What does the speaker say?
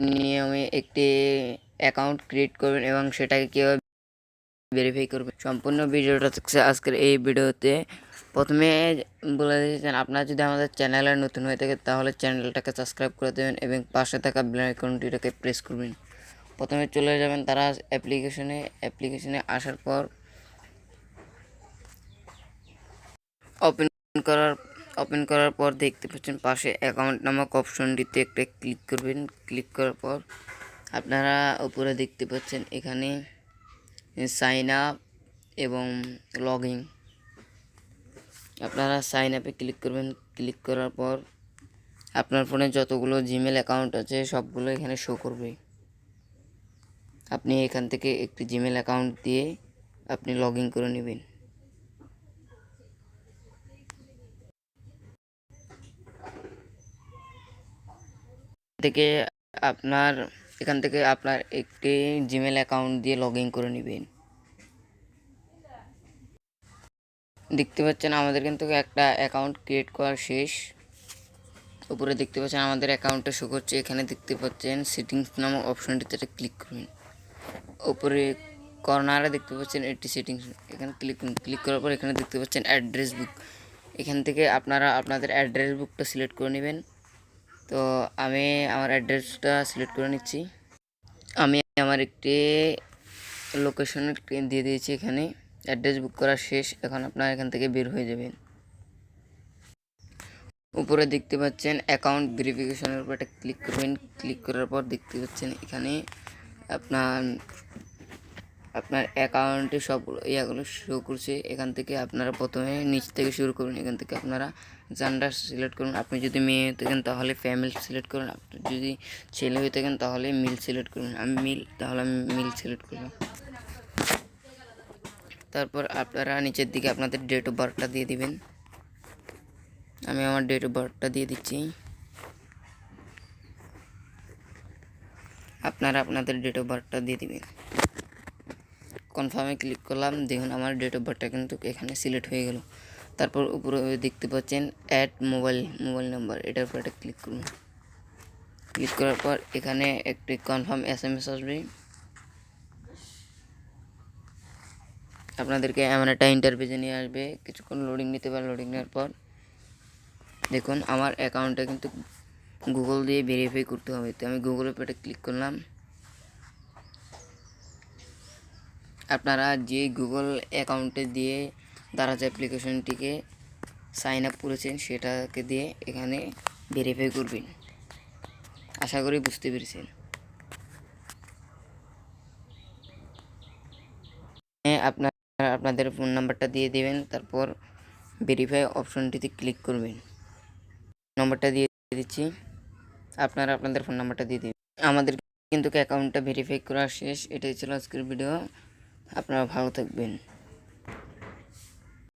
নিয়মে একটি account create করবেন এবং সেটাকে কীভাবে ভেরিফাই করবেন। সম্পূর্ণ ভিডিওটা থাকছে আজকের এই ভিডিওতে। প্রথমে বলে দিয়েছেন আপনারা যদি আমাদের চ্যানেলে নতুন হয়ে থাকে তাহলে চ্যানেলটাকে সাবস্ক্রাইব করে দেবেন এবং পাশে থাকা বেল আইকনটিটাকে প্রেস করবেন। প্রথমে চলে যাবেন তারা অ্যাপ্লিকেশনে অ্যাপ্লিকেশনে আসার পর ওপেন করার ওপেন করার পর দেখতে পাচ্ছেন পাশে অ্যাকাউন্ট নামক অপশনটিতে একটা ক্লিক করবেন। ক্লিক করার পর আপনারা উপরে দেখতে পাচ্ছেন এখানে সাইন আপ এবং লগ ইন আপনারা সাইন আপে ক্লিক করবেন। ক্লিক করার পর আপনার ফোনে যতগুলো জিমেল অ্যাকাউন্ট আছে সবগুলো এখানে শো করবে। আপনি এখান থেকে একটি জিমেল অ্যাকাউন্ট দিয়ে আপনি লগ ইন করে নেবেন। থেকে আপনার, এখান থেকে আপনার একটি জিমেল অ্যাকাউন্ট দিয়ে লগ ইন করে নেবেন। দেখতে পাচ্ছেন আমাদের কিন্তু একটা অ্যাকাউন্ট ক্রিয়েট করা শেষ। উপরে দেখতে পাচ্ছেন আমাদের অ্যাকাউন্টটা শো করছে। এখানে দেখতে পাচ্ছেন সেটিংস নামক অপশনটিতে ক্লিক করবেন উপরে কর্নারে দেখতে পাচ্ছেন এটি সেটিংস এখানে ক্লিক করুন ক্লিক করার পর এখানে দেখতে পাচ্ছেন অ্যাড্রেস বুক এখান থেকে আপনারা আপনাদের অ্যাড্রেস বুকটা সিলেক্ট করে নেবেন। তো আমি আমার অ্যাড্রেসটা সিলেক্ট করে নিচ্ছি। আমি আমার একটি লোকেশনের দিয়ে দিয়েছি এখানে। অ্যাড্রেস বুক করা শেষ, এখন আপনারা এখান থেকে বের হয়ে যাবেন। উপরে দেখতে পাচ্ছেন অ্যাকাউন্ট ভেরিফিকেশনের উপর একটা ক্লিক করবেন। ক্লিক করার পর দেখতে পাচ্ছেন এখানে আপনার আপনার অ্যাকাউন্টে সব ইয়াগুলো শো করছে, এখান থেকে আপনারা প্রথমে নিচ থেকে শুরু করুন, এখান থেকে আপনারা জান্ডার সিলেক্ট করুন। আপনি যদি মেয়ে হয়ে থাকেন, তাহলে ফ্যামিলি সিলেক্ট করুন। আপনি যদি ছেলে হয়ে থাকেন, তাহলে মিল সিলেক্ট করুন। আমি মিল তাহলে আমি মিল সিলেক্ট করলাম তারপর আপনারা নিচের দিকে আপনাদের ডেট অফ বার্থটা দিয়ে দিবেন। আমি আমার ডেট অফ বার্থটা দিয়ে দিচ্ছি। আপনারা আপনাদের ডেট অফ বার্থটা দিয়ে দিবেন। কনফার্মে ক্লিক করলাম, দেখুন আমার ডেট অফ বার্থটা কিন্তু এখানে সিলেক্ট হয়ে গেল। তারপর উপরে দেখতে পাচ্ছেন অ্যাড মোবাইল মোবাইল নাম্বার এটার উপর একটা ক্লিক করুন। ক্লিক করার পর এখানে একটি কনফার্ম এস এম এস আসবে। আপনাদেরকে এমন একটা ইন্টারভিউজে নিয়ে আসবে, কিছুক্ষণ লোডিং নিতে পারে লোডিং নেওয়ার পর। দেখুন, আমার অ্যাকাউন্টটা কিন্তু গুগল দিয়ে ভেরিফাই করতে হবে। তো আমি গুগলের পেটে ক্লিক করলাম। আপনারা যে গুগল অ্যাকাউন্টে দিয়ে দারাজ অ্যাপ্লিকেশনটিকে সাইন আপ করেছেন, সেটাকে দিয়ে এখানে ভেরিফাই করবেন। আশা করি বুঝতে পেরেছেন। আপনার আপনাদের ফোন নাম্বারটা দিয়ে দেবেন, তারপর ভেরিফাই অপশনটিতে ক্লিক করবেন। নম্বরটা দিয়ে দিচ্ছি। আপনারা আপনাদের ফোন নাম্বারটা দিয়ে দেবেন। আমাদের কিন্তু অ্যাকাউন্টটা ভেরিফাই করা শেষ। এটাই ছিল আজকের ভিডিও আপনারা ভালো থাকবেন